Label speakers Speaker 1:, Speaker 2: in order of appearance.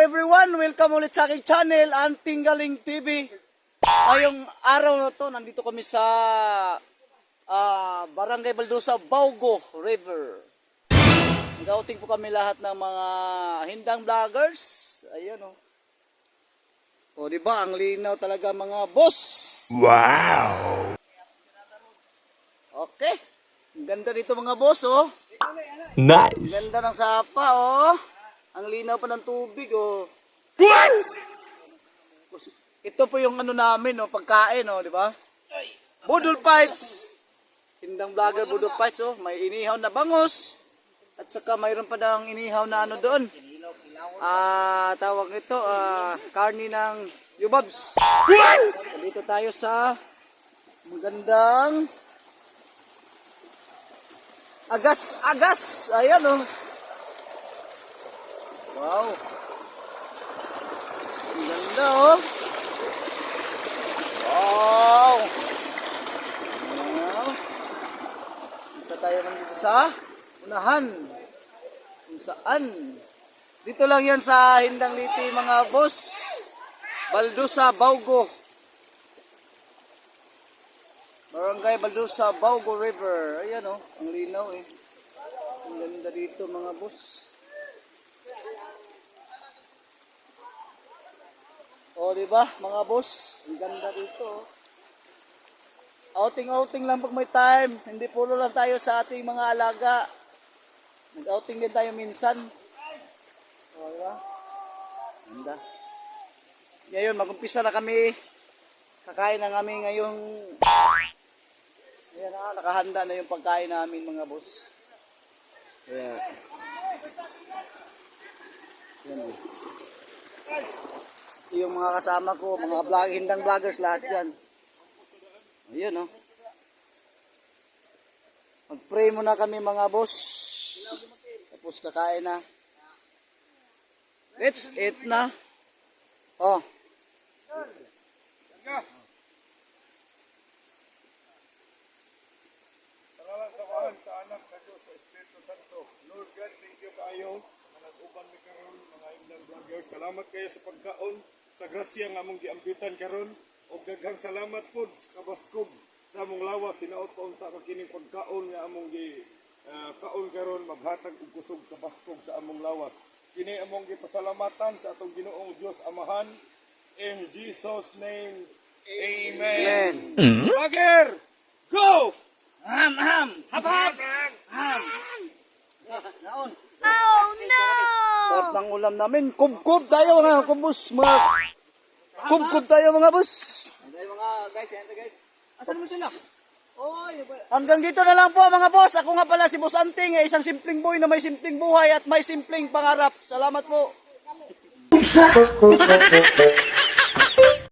Speaker 1: everyone! Welcome ulit sa aking channel, Anting Galing TV. Ngayong araw na to, nandito kami sa ah, Barangay Baldusa, Baugo River. Nag-outing po kami lahat ng mga hindang vloggers. Ayan o. O di ba ang linaw talaga mga boss.
Speaker 2: Wow!
Speaker 1: Okay. Ang ganda dito mga boss oh.
Speaker 2: Nice!
Speaker 1: Ganda ng sapa oh. Ang linaw pa ng tubig oh. Ito po yung ano namin oh, pagkain oh, di ba? Budol fights. Tindang vlogger budol fights oh, may inihaw na bangus. At saka mayroon pa daw inihaw na ano doon. Ah, tawag nito ah, karni ng yubabs. Dito tayo sa magandang agas-agas. Ayan oh. Wow. Ang ganda oh. Wow. Wow. Dito tayo man dito sa unahan. Kung saan. Dito lang yan sa Hindang Liti mga boss. Baldusa, Baugo. Barangay Baldusa, Baugo River. Ayan oh, ang linaw eh. Ang ganda dito mga boss. O, di ba, mga boss? Ang ganda dito. oh. Outing-outing lang pag may time. Hindi puro lang tayo sa ating mga alaga. Nag-outing din tayo minsan. O, di ba? Ganda. Ngayon, mag-umpisa na kami. Kakain na kami ngayong... Ayan na, nakahanda na yung pagkain namin mga boss. Ayan. Ayan. oh. Ito yung mga kasama ko, mga vlog, hindang vloggers lahat yan. Ayun oh. Mag-pray muna kami mga boss. Tapos kakain na. Let's eat na. Oh.
Speaker 3: Salamat sa kahan sa anak sa Diyos sa Espiritu Santo. Lord God, thank you kayo. Mga nag-uban mi karon mga imlang vloggers. Salamat kayo sa pagkaon sa grasya nga among giambitan karon ug daghang salamat pod sa kabaskog sa among lawas sinaot pa unta kining pagkaon nga among gi ah, kaon karon maghatag og kusog kabaskog sa among lawas. Kini among gipasalamatan sa atong Ginoong Dios Amahan in Jesus name. Amen.
Speaker 1: Amen.
Speaker 3: Vlogger, go!
Speaker 1: Ham, ham. Ham. Sarap ng ulam namin. Kubkub tayo mga kubus. Mga kubkub tayo mga bus. Hanggang dito na lang po mga boss. Ako nga pala si Boss Anting, eh, isang simpleng boy na may simpleng buhay at may simpleng pangarap. Salamat po.